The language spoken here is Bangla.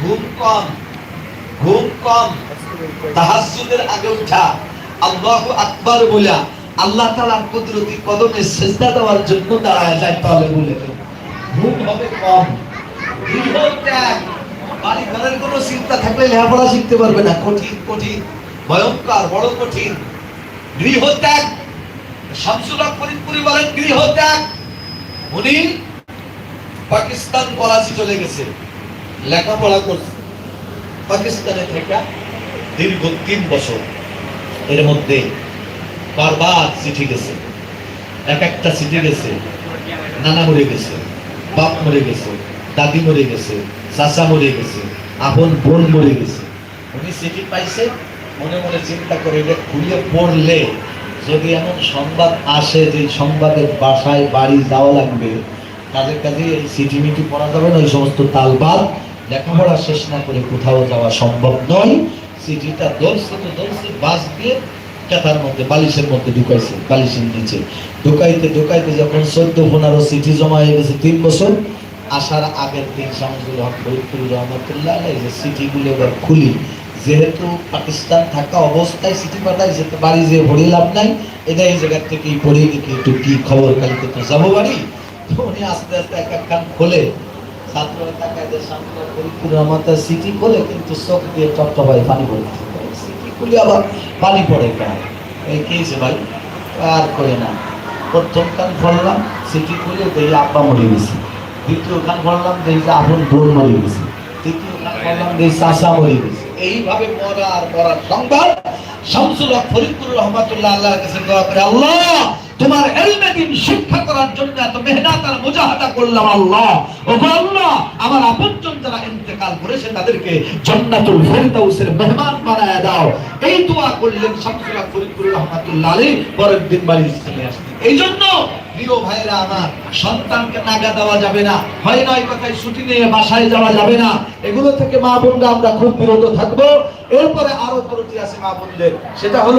ঘুম কম ঘুম কম। তাহাজ্জুদের আগে উঠা। আল্লাহু আকবার বলা আল্লাহ তাআলার কুদরতি কদমে সেজদা দেওয়ার জন্য দাঁড়ায় যায় তলে বলে ঘুম হবে কম। বাড়ি ঘরের কোনো চিন্তা থাকলে লেখাপড়া শিখতে পারবে না। কঠিন কঠিন, ভয়ঙ্কর, বড় কঠিন। গৃহ ত্যাগ। শামসুল হক ফরিদপুরি বলেন, গৃহ ত্যাগ। উনি পাকিস্তান করাচি চলে গেছে। লেখাপড়া করছে। পাকিস্তানে থেকে দীর্ঘ তিন বছর এর মধ্যে বারবার চিঠি গেছে। এক একটা চিঠি গেছে, নানা মরে গেছে, বাপ মরে গেছে, দাদি মরে গেছে, চাচা মরে গেছে, আপন বোন মরে গেছে। উনি চিঠি পাইছে, মনে মনে চিন্তা করে এটা খুলে পড়লে যদি এমন সংবাদ আসে যে সংবাদের বাসায় বাড়ি যাওয়া লাগবে তাদের কাছে এই চিঠি মিটি পড়া যাবে না ওই সমস্ত তালবাদ লেখাপড়া শেষ না করে কোথাও যাওয়া সম্ভব নয়। চিঠিটা দলছে তো দলছে বাস দিয়ে কেতার মধ্যে, বালিশের মধ্যে ঢুকাইছে, বালিশের নিচে। ঢুকাইতে ঢুকাইতে যখন চোদ্দ পনেরো সিটি জমা হয়ে গেছে তিন বছর, আসার আগের দিন শামসুল হক ফরিদপুর রহমতুল্লাহ যে চিঠিগুলো এবার খুলি। যেহেতু পাকিস্তান থাকা অবস্থায় সিটি পাঠায় যেতে বাড়ি যে ভরে লাভ নাই এটা এই জায়গার থেকেই পড়ে একটু কি খবর, কালকে তো যাব বাড়ি। উনি আস্তে আস্তে এক এক খান খোলে ছাত্ররা রহমতের খোলে, কিন্তু চোখ দিয়ে টপটপায় পানি পড়ে। পানি পড়ে আর করে না। প্রথম কান পড়লাম চিঠি খুলে দেখি আব্বা মরে গেছে। দ্বিতীয় কান পড়লাম দেখি আপন বোন মরে গেছে। তৃতীয় কান পড়লাম দেখি চাষা গেছে। এইভাবে মরা আর মরার সংবাদ শামসুল হক ফরিদপুর রহমাতুল্লাহ আল্লাহর আল্লাহ তোমার এলমে দিন শিক্ষা করার জন্য এত মেহনত আর মুজাহাদা করলাম আল্লাহ। ও আল্লাহ, আমার আপনজন যারা ইন্তেকাল করেছে তাদেরকে জান্নাতুল ফেরদাউসের মেহমান বানায় দাও। এই দোয়া করলেন শামসুল হক ফরিদপুর রহমাতুল্লাহ আলাইহি, পরের দিন বাড়ি চলে আসলেন এই জন্য প্রিয় ভাইরা আমার, সন্তানকে নাগা দেওয়া যাবে না, হয় নয় কথায় ছুটি নিয়ে বাসায় যাওয়া যাবে না। এগুলো থেকে মা বোনরা আমরা খুব বিরত থাকব। এরপরে আরও তরুটি আছে মা বোনদের, সেটা হলো